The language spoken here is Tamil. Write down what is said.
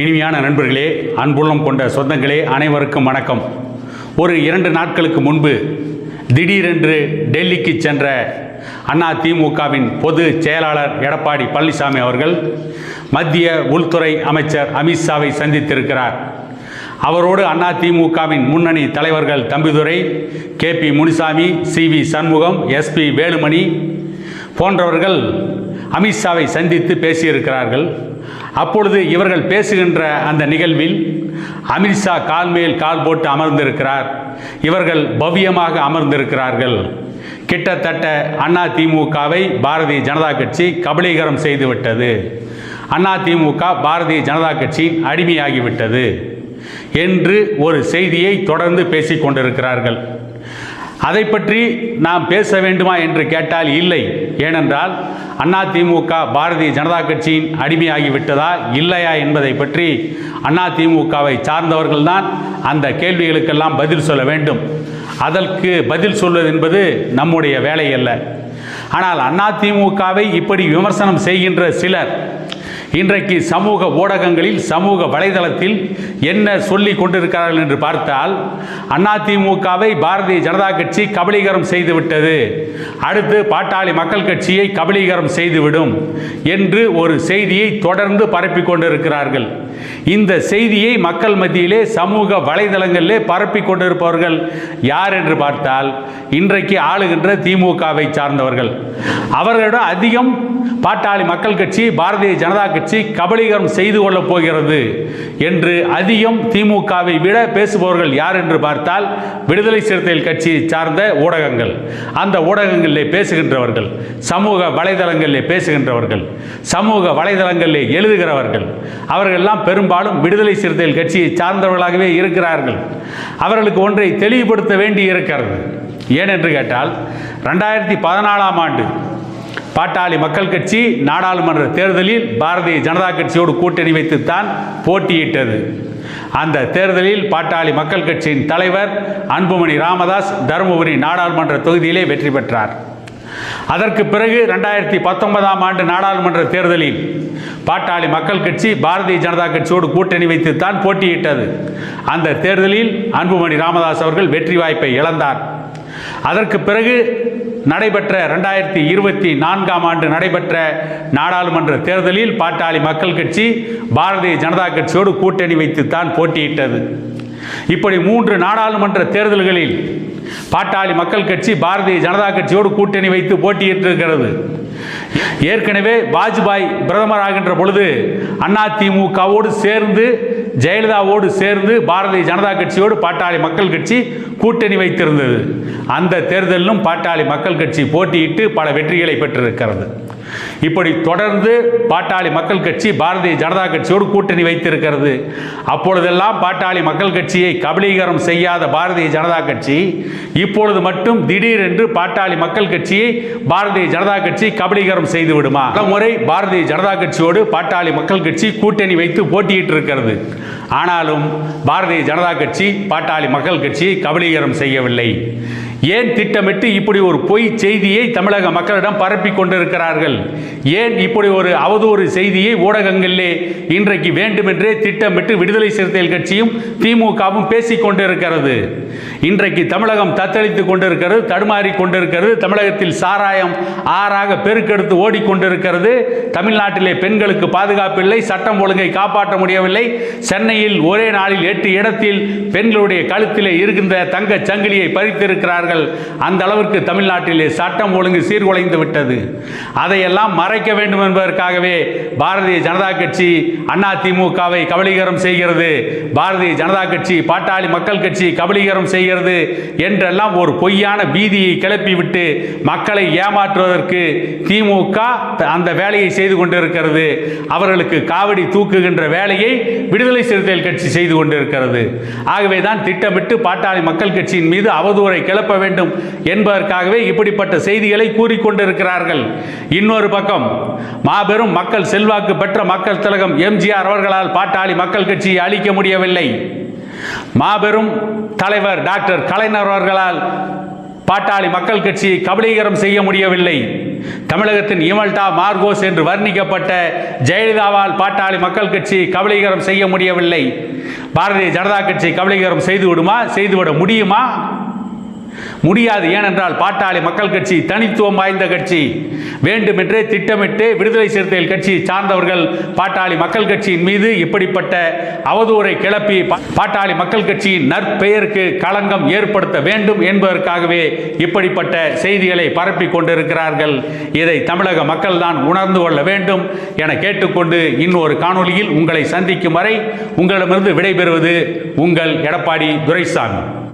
இனிமையான நண்பர்களே அன்புள்ளம் கொண்ட சொந்தங்களே அனைவருக்கும் வணக்கம். ஒரு இரண்டு நாட்களுக்கு முன்பு திடீரென்று டெல்லிக்கு சென்ற அண்ணா திமுகவின் பொது செயலாளர் எடப்பாடி பழனிசாமி அவர்கள் மத்திய உள்துறை அமைச்சர் அமித்ஷாவை சந்தித்திருக்கிறார். அவரோடு அண்ணா திமுகவின் முன்னணி தலைவர்கள் Thambidurai K P Munisamy C V Shanmugam S P Velumani போன்றவர்கள் அமித்ஷாவை சந்தித்து பேசியிருக்கிறார்கள். அப்பொழுது இவர்கள் பேசுகின்ற அந்த நிகழ்வில் அமித்ஷா கால் மேல் கால் போட்டு அமர்ந்திருக்கிறார். இவர்கள் பவ்யமாக அமர்ந்திருக்கிறார்கள். கிட்டத்தட்ட அண்ணா திமுகவை பாரதிய ஜனதா கட்சி கபலீகரம் செய்துவிட்டது. அண்ணா திமுக பாரதிய ஜனதா கட்சியின் அடிமையாகிவிட்டது. என்று ஒரு செய்தியை தொடர்ந்து பேசிக்கொண்டிருக்கிறார்கள். அதை பற்றி நாம் பேச வேண்டுமா என்று கேட்டால் இல்லை. ஏனென்றால் அதிமுக பாரதிய ஜனதா கட்சியின் அடிமையாகிவிட்டதா இல்லையா என்பதை பற்றி அதிமுகவை சார்ந்தவர்கள்தான் அந்த கேள்விகளுக்கெல்லாம் பதில் சொல்ல வேண்டும். அதற்கு பதில் சொல்வது என்பது நம்முடைய வேலை அல்ல. ஆனால் அதிமுகவை இப்படி விமர்சனம் செய்கின்ற சிலர் இன்றைக்கு சமூக ஊடகங்களில் சமூக வலைதளத்தில் என்ன சொல்லி கொண்டிருக்கிறார்கள் என்று பார்த்தால் அதிமுகவை பாரதிய ஜனதா கட்சி கபலீகரம் செய்துவிட்டது அடுத்து பாட்டாளி மக்கள் கட்சியை கபலீகரம் செய்துவிடும் என்று ஒரு செய்தியை தொடர்ந்து பரப்பி கொண்டிருக்கிறார்கள். இந்த செய்தியை மக்கள் மத்தியிலே சமூக வலைதளங்களிலே பரப்பி கொண்டிருப்பவர்கள் யார் என்று பார்த்தால் இன்றைக்கு ஆளுகின்ற திமுகவை சார்ந்தவர்கள். அவர்களிடம் அதிகம் பாட்டாளி மக்கள் கட்சி பாரதிய ஜனதா கட்சி கபலீகரம் செய்து கொள்ளப் போகிறது என்று அதிகம் திமுகவை விட பேசுபவர்கள் யார் என்று பார்த்தால் விடுதலை சிறுத்தைகள் கட்சியை சார்ந்த ஊடகங்கள். அந்த ஊடகங்களிலே பேசுகின்றவர்கள் சமூக வலைதளங்களிலே பேசுகின்றவர்கள் சமூக வலைதளங்களிலே எழுதுகிறவர்கள். அவர்களெல்லாம் பெரும்பாலும் விடுதலை சிறுத்தைகள் கட்சியை சார்ந்தவர்களாகவே இருக்கிறார்கள். அவர்களுக்கு ஒன்றை தெளிவுபடுத்த வேண்டி இருக்கிறது. ஏனென்று கேட்டால் ரெண்டாயிரத்தி பதினாலாம் ஆண்டு பாட்டாளி மக்கள் கட்சி நாடாளுமன்ற தேர்தலில் பாரதிய ஜனதா கட்சியோடு கூட்டணி வைத்துத்தான் போட்டியிட்டது. அந்த தேர்தலில் பாட்டாளி மக்கள் கட்சியின் தலைவர் அன்புமணி ராமதாஸ் தருமபுரி நாடாளுமன்ற தொகுதியிலே வெற்றி பெற்றார். அதற்கு பிறகு ரெண்டாயிரத்தி பத்தொன்பதாம் ஆண்டு நாடாளுமன்ற தேர்தலில் பாட்டாளி மக்கள் கட்சி பாரதிய ஜனதா கட்சியோடு கூட்டணி வைத்துத்தான் போட்டியிட்டது. அந்த தேர்தலில் அன்புமணி ராமதாஸ் அவர்கள் வெற்றி வாய்ப்பை இழந்தார். அதற்கு பிறகு நடைபெற்ற ரெண்டாயிரத்தி இருபத்தி நான்காம் ஆண்டு நடைபெற்ற நாடாளுமன்ற தேர்தலில் பாட்டாளி மக்கள் கட்சி பாரதிய ஜனதா கட்சியோடு கூட்டணி வைத்துத்தான் போட்டியிட்டது. இப்படி மூன்று நாடாளுமன்ற தேர்தல்களில் பாட்டாளி மக்கள் கட்சி பாரதிய ஜனதா கட்சியோடு கூட்டணி வைத்து போட்டியிட்டிருக்கிறது. ஏற்கனவே வாஜ்பாய் பிரதமர் ஆகின்ற பொழுது அதிமுகவோடு சேர்ந்து ஜெயலலிதாவோடு சேர்ந்து பாரதிய ஜனதா கட்சியோடு பாட்டாளி மக்கள் கட்சி கூட்டணி வைத்திருந்தது. அந்த தேர்தலிலும் பாட்டாளி மக்கள் கட்சி போட்டியிட்டு பல வெற்றிகளை பெற்றிருக்கிறது. இப்படி தொடர்ந்து பாட்டாளி மக்கள் கட்சி பாரதிய ஜனதா கட்சியோடு கூட்டணி வைத்திருக்கிறது. அப்பொழுதெல்லாம் பாட்டாளி மக்கள் கட்சியை கபலீகரம் செய்யாத பாரதிய ஜனதா கட்சி இப்பொழுது மட்டும் திடீரென்று பாட்டாளி மக்கள் கட்சியை பாரதிய ஜனதா கட்சி கபலீகரம் செய்து விடுமா? பல முறை பாரதிய ஜனதா கட்சியோடு பாட்டாளி மக்கள் கட்சி கூட்டணி வைத்து போட்டியிட்டு இருக்கிறது. ஆனாலும் பாரதிய ஜனதா கட்சி பாட்டாளி மக்கள் கட்சியை கபலீகரம் செய்யவில்லை. ஏன் திட்டமிட்டு இப்படி ஒரு பொய் செய்தியை தமிழக மக்களிடம் பரப்பி கொண்டிருக்கிறார்கள்? ஏன் இப்படி ஒரு அவதூறு செய்தியை ஊடகங்களிலே இன்றைக்கு வேண்டுமென்றே திட்டமிட்டு விடுதலை சிறுத்தைகள் கட்சியும் திமுகவும் பேசிக் கொண்டிருக்கிறது? இன்றைக்கு தமிழகம் தத்தளித்து கொண்டிருக்கிறது தடுமாறி கொண்டிருக்கிறது தமிழகத்தில் சாராயம் ஆறாக பெருக்கெடுத்து ஓடிக்கொண்டிருக்கிறது தமிழ்நாட்டிலே பெண்களுக்கு பாதுகாப்பு இல்லை சட்டம் ஒழுங்கை காப்பாற்ற முடியவில்லை. சென்னையில் ஒரே நாளில் எட்டு இடத்தில் பெண்களுடைய கழுத்திலே இருக்கின்ற தங்க சங்கிலியை பறித்திருக்கிறார்கள். அந்த அளவிற்கு தமிழ்நாட்டிலே சட்டம் ஒழுங்கு சீர்குலைந்து விட்டது. அதையெல்லாம் மறைக்க வேண்டும் என்பதற்காகவே பாரதிய ஜனதா கட்சி அண்ணா திமுகவை கபலீகரம் செய்கிறது. பாரதிய ஜனதா கட்சி பாட்டாளி மக்கள் கட்சி கபலீகரம் செய்கிறது என்றெல்லாம் ஒரு பொய்யான பீதியை கிளப்பிவிட்டு மக்களை ஏமாற்றுவதற்கு திமுக அந்த வேலையை செய்து கொண்டிருக்கிறது. அவர்களுக்கு காவடி தூக்குகின்ற வேலையை விடுதலை சிறுத்தைகள் கட்சி செய்து கொண்டிருக்கிறது. ஆகவே தான் திட்டமிட்டு பாட்டாளி மக்கள் கட்சியின் மீது அவதூறை கிளப்ப வேண்டும் என்பதற்காகவே இப்படிப்பட்ட செய்திகளை கூறிக்கொண்டிருக்கிறார்கள். இன்னொரு பக்கம் மாபெரும் மக்கள் செல்வாக்கு பெற்ற மக்கள் திலகம் எம்ஜிஆர் அவர்களால் பாட்டாளி மக்கள் கட்சியை அழிக்க முடியவில்லை. மாபெரும் தலைவர் டாக்டர் கலைஞர் அவர்களால் பாட்டாளி மக்கள் கட்சியை கபலீகரம் செய்ய முடியவில்லை. தமிழகத்தின் இமல்டா மார்கோஸ் என்று வர்ணிக்கப்பட்ட ஜெயலலிதாவால் பாட்டாளி மக்கள் கட்சியை கபலீகரம் செய்ய முடியவில்லை. பாரதிய ஜனதா கட்சி கபலீகரம் செய்துவிடுமா? செய்துவிட முடியுமா? முடியாது. ஏனென்றால் பாட்டாளி மக்கள் கட்சி தனித்துவம் வாய்ந்த கட்சி. வேண்டுமென்றே திட்டமிட்டு விடுதலை சிறுத்தைகள் கட்சி சார்ந்தவர்கள் பாட்டாளி மக்கள் கட்சியின் மீது இப்படிப்பட்ட அவதூறை கிளப்பி பா- பாட்டாளி மக்கள் கட்சியின் நற்பெயருக்கு களங்கம் ஏற்படுத்த வேண்டும் என்பதற்காகவே இப்படிப்பட்ட செய்திகளை பரப்பிக் கொண்டிருக்கிறார்கள். இதை தமிழக மக்கள் தான் உணர்ந்து கொள்ள வேண்டும் என கேட்டுக்கொண்டு இன்னொரு காணொலியில் உங்களை சந்திக்கும் வரை உங்களிடமிருந்து விடைபெறுவது உங்கள் எடப்பாடி துரைசாமி.